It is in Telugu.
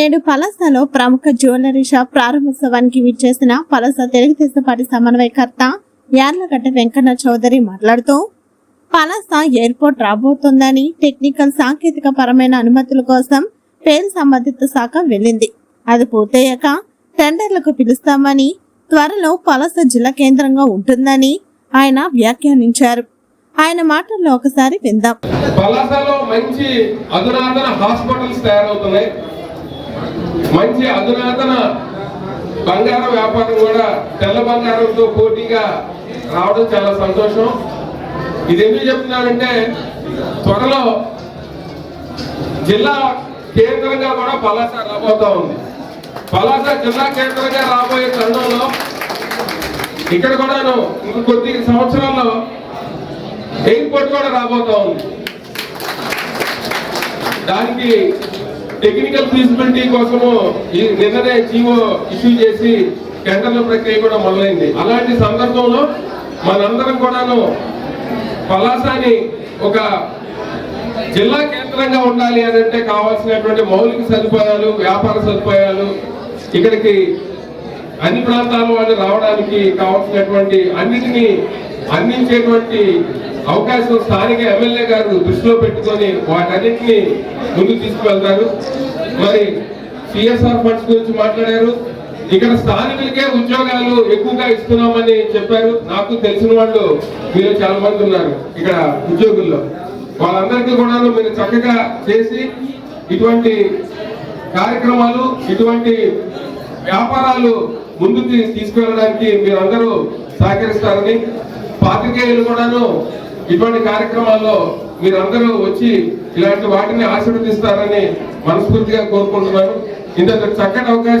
నేడు పలాసలో ప్రముఖ జ్యువెలరీ షాప్ ప్రారంభోత్సవానికి విచ్చేసిన పలాస తెలుగుదేశం పార్టీ సమన్వయకర్త యార్లగడ్డ వెంకన్న చౌదరి మాట్లాడుతూ పలాస ఎయిర్పోర్ట్ రాబోతోందని టెక్నికల్ సాంకేతిక పరమైన అనుమతుల కోసం పేరు సంబంధిత శాఖ వెళ్ళింది. అది పూర్తయ్యాక టెండర్లకు పిలుస్తామని త్వరలో పలాస జిల్లా కేంద్రంగా ఉంటుందని ఆయన వ్యాఖ్యానించారు. ఆయన మాటల్లో ఒకసారి విందాం. పలాసలో మంచి అధునాతన హాస్పిటల్స్ తయారవుతున్నాయి. మంచి అధునాతన బంగారం వ్యాపారం కూడా తెల్ల బంగారంతో పోటీగా రావడం చాలా సంతోషం. ఇది ఎందుకు చెప్తున్నానంటే త్వరలో జిల్లా కేంద్రంగా కూడా పలాస రాబోతా ఉంది. పలాస జిల్లా కేంద్రంగా రాబోయే తరుణంలో ఇక్కడ కూడాను ఇంక కొద్ది సంవత్సరాల్లో ఎయిర్పోర్ట్ కూడా రాబోతా ఉంది. దానికి టెక్నికల్ ఫీజిబిలిటీ కోసము ఈ నిన్ననే జీవో ఇష్యూ చేసి టెండర్ల ప్రక్రియ కూడా మొదలైంది. అలాంటి సందర్భంలో మనందరం కూడాను పలాసాని ఒక జిల్లా కేంద్రంగా ఉండాలి అని అంటే కావాల్సినటువంటి మౌలిక సదుపాయాలు వ్యాపార సదుపాయాలు ఇక్కడికి అన్ని ప్రాంతాల వాళ్ళు రావడానికి కావాల్సినటువంటి అన్నిటినీ అందించేటువంటి అవకాశం స్థానిక ఎమ్మెల్యే గారు దృష్టిలో పెట్టుకొని వాటన్నిటిని ముందుకు తీసుకువెళ్తారు. మరి సిఎస్ఆర్ ఫండ్స్ గురించి మాట్లాడారు. ఇక్కడ స్థానికులకే ఉద్యోగాలు ఎక్కువగా ఇస్తున్నామని చెప్పారు. నాకు తెలిసిన వాళ్ళు మీరు చాలా మంది ఉన్నారు ఇక్కడ ఉద్యోగుల్లో. వాళ్ళందరికీ కూడా మీరు చక్కగా చేసి ఇటువంటి కార్యక్రమాలు ఇటువంటి వ్యాపారాలు ముందుకు తీసుకెళ్ళడానికి మీరందరూ సహకరిస్తారని పాత్రికేయులు కూడాను ఇటువంటి కార్యక్రమాల్లో మీరందరూ వచ్చి ఇలాంటి వాటిని ఆశీర్వదిస్తారని మనస్ఫూర్తిగా కోరుకుంటున్నాను. ఇంత చక్కటి అవకాశం